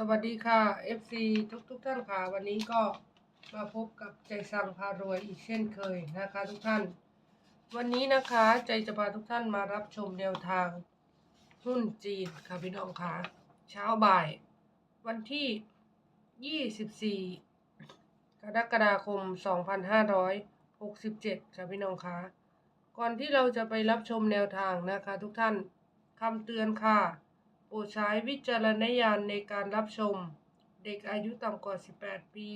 สวัสดีค่ะ FC ทุกทุกๆท่านค่ะ วันนี้ก็มาพบกับใจสั่งพารวยอีกเช่นเคยนะคะทุกท่าน วันนี้นะคะใจจะพาทุกท่านมารับชมแนวทาง หุ้นจีนค่ะพี่น้องค่ะ เช้าบ่าย วันที่ 24 กรกฎาคม 2567 ค่ะพี่น้องค่ะ ก่อนที่เราจะไปรับชมแนวทางนะคะทุกท่านคำเตือนค่ะ โปรดใช้วิจารณญาณในการรับชม เด็กอายุต่ำกว่า 18 ปี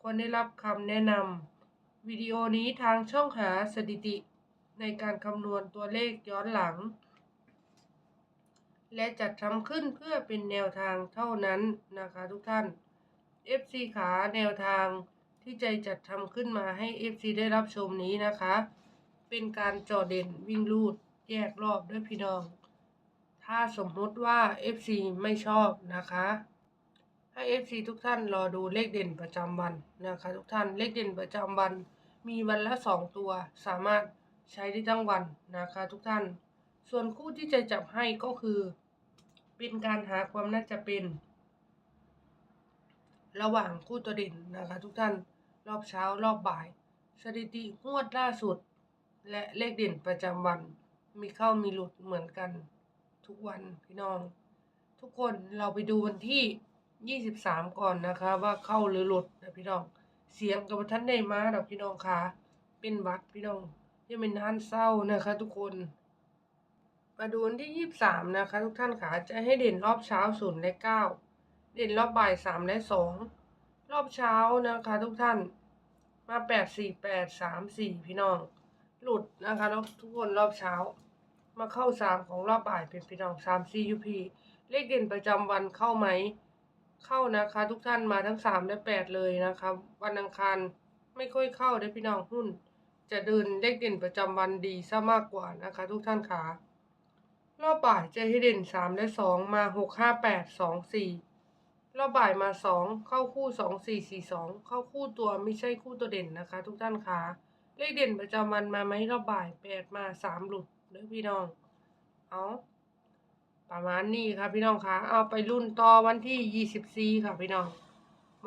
ควรได้รับคำแนะนำวิดีโอนี้ทางช่องหาสถิติ ในการคำนวณตัวเลขย้อนหลัง และจัดทำขึ้นเพื่อเป็นแนวทางเท่านั้นนะคะทุกท่าน FC ขาแนวทางที่ใจจัดทำขึ้นมาให้ FC ได้รับชมนี้นะคะ เป็นการจอเด่นวิ่งลูดแยกรอบด้วยพี่น้อง ถ้าสมมติว่า FC ไม่ชอบนะคะ ให้ FC ทุกท่านรอดูเลขเด่นประจำวันนะคะทุกท่านเลขเด่นประจำวัน มีวันละสองตัว สามารถใช้ได้ทั้งวันนะคะ ทุกท่าน ส่วนคู่ที่จะจับให้ก็คือ เป็นการหาความน่าจะเป็น ระหว่างคู่ตัวเด่นนะคะ ทุกท่านรอบเช้ารอบบ่าย สถิติงวดล่าสุด และเลขเด่นประจำวันมีเข้ามีหลุดเหมือนกัน ทุกวันพี่น้อง ทุกคนเราไปดูวันที่23ก่อนนะคะ ว่าเข้าหรือหลุดนะพี่น้อง เสียงกับท่านได้มาดอกพี่น้องคะเป็นบัตรพี่น้องยังเป็นนานเศร้านะคะ ทุกคน มาดูวันที่23นะคะ ทุกท่านค่ะจะให้เด่นรอบเช้าศูนย์และ9เด่นรอบบ่าย3และ2รอบเช้านะคะ ทุกท่านมา8 4 8 3 4พี่น้อง หลุดนะคะทุกคนรอบเช้า มาเข้าสามของรอบบ่ายเป็นพี่น้องสาม CUP เลขเด่นประจำวันเข้าไหม เข้านะคะ ทุกท่านมาทั้งสามและแปดเลยนะคะวันอังคารไม่ค่อยเข้าได้พี่น้องหุ้น จะเดินเลขเด่นประจำวันดีซะมากกว่านะคะ ทุกท่านขารอบบ่ายจะให้เด่นสามและสองมาหกห้าแปดสองสี่รอบบ่ายมาสองเข้าคู่สองสี่สี่สองเข้าคู่ตัวไม่ใช่คู่ตัวเด่นนะคะ ทุกท่านคะเลขเด่นประจำวันมาไหมรอบบ่ายแปดมาสามหลุด เด้อพี่น้อง เอาประมาณนี้ครับพี่น้องคะเอาไปรุ่นต่อวันที่ยี่สิบสี่ค่ะพี่น้อง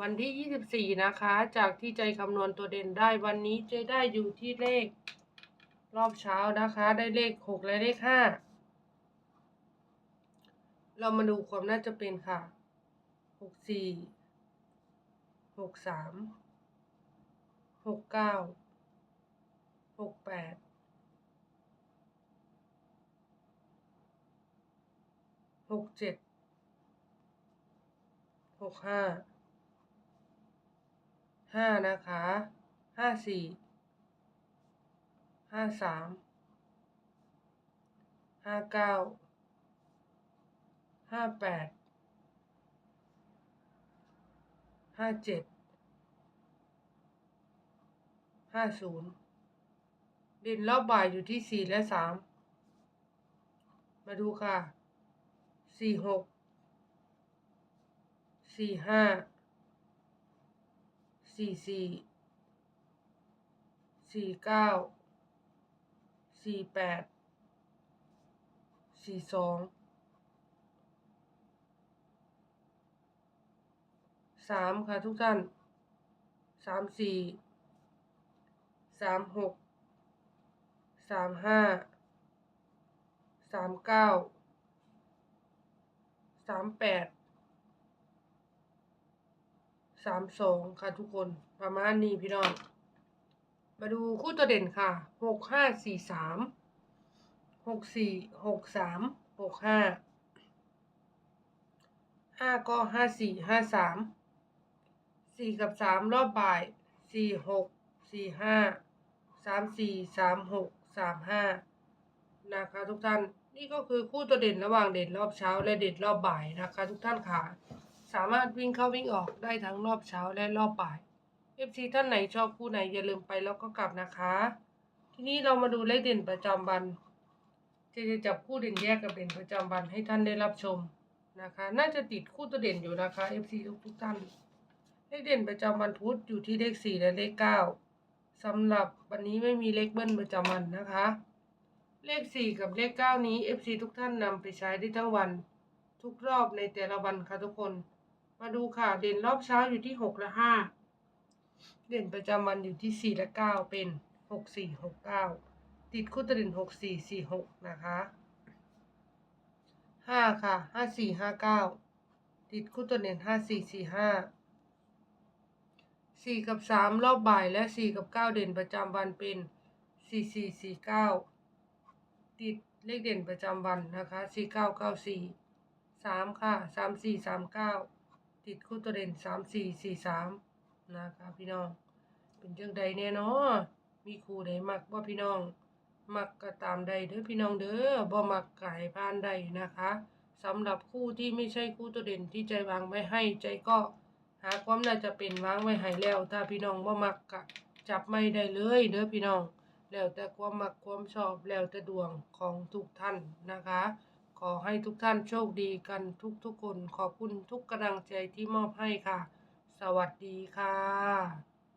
วันที่ยี่สิบสี่นะคะ จากที่ใจคำนวณตัวเด่นได้วันนี้เจะได้อยู่ที่เลข รอบเช้านะคะ ได้เลขหกและเลขห้าเรามาดูความน่าจะเป็นค่ะหกสี่หกสามหกเก้าหกแปด หกเจ็ดหกห้าห้านะคะห้าสี่ห้าสามห้าเก้าห้าแปดห้าเจ็ดห้าศูนย์ด่นรอบบ่ายอยู่ที่สี่และสามมาดูค่ะ สี่หกสี่ห้าสี่สี่สี่เก้าสี่แปดสี่สองสามค่ะทุกท่านสามสี่สามหกสามห้าสามเก้า สามแปดสามสองค่ะทุกคนประมาณนี้พี่น้อง มาดูคู่ตัวเด่นค่ะหกห้าสี่สามหกสี่หกสามหกห้าห้าก็ห้าสี่ห้าสามสี่กับสามรอบบ่ายสี่หกสี่ห้าสามสี่สามหกสามห้านะคะทุกท่าน นี่ก็คือคู่ตัวเด่นระหว่างเด่นรอบเช้าและเด่นรอบบ่ายนะคะ ทุกท่านค่ะ สามารถวิ่งเข้าวิ่งออกได้ทั้งรอบเช้าและรอบบ่าย FC ท่านไหนชอบคู่ไหนอย่าลืมไปแล้วก็กลับนะคะ ทีนี้เรามาดูเลขเด่นประจำวันจะจะจับคู่เด่นแยกกับเด่นประจำวันให้ท่านได้รับชมนะคะ น่าจะติดคู่ตัวเด่นอยู่นะคะ FC ทุกทุกท่าน เลขเด่นประจำวันพุธอยู่ที่เลขสี่และเลขเก้าสำหรับวันนี้ไม่มีเลขเบิ้ลประจำวันนะคะ เลขสี่กับเลขเก้านี้ FC ทุกท่านนำไปใช้ได้ทั้งวัน ทุกรอบในแต่ละวันค่ะทุกคน มาดูค่ะ เด่นรอบเช้าอยู่ที่หกและห้าเด่นประจำวันอยู่ที่สี่และเก้าเป็นหกสี่หกเก้าติดคู่ตัวเด่นหกสี่สี่หกนะคะห้าค่ะห้าสี่ห้าเก้าติดคู่ตัวเด่นห้าสี่สี่ห้าสี่กับสามรอบบ่ายและสี่กับเก้าเด่นประจำวันเป็นสี่สี่สี่เก้า ติดเลขเด่นประจำวันนะคะสี่เก้าเก้าสี่สามค่ะสามสี่สามเก้าติดคู่ตัวเด่นสามสี่สี่สามนะคะพี่น้อง เป็นจังใดแน่นาะมีครูใดมักบ่พี่น้อง มักก็ตามใดเด้อพี่น้องเด้อบ่มักไก็ให้านใดนะคะสำหรับคู่ที่ไม่ใช่คู่ตัวเด่นที่ใจวางไว้ให้ใจก็หาความน่าจะเป็นวางไว้ให้แล้ว ถ้าพี่น้องบ่มักก็จับไม่ได้เลยเด้อพี่น้อง แล้วแต่ความมักความชอบแล้วแต่ดวงของทุกท่านนะคะ ขอให้ทุกท่านโชคดีกันทุกๆคน ขอบคุณทุกกำลังใจที่มอบให้ค่ะ สวัสดีค่ะ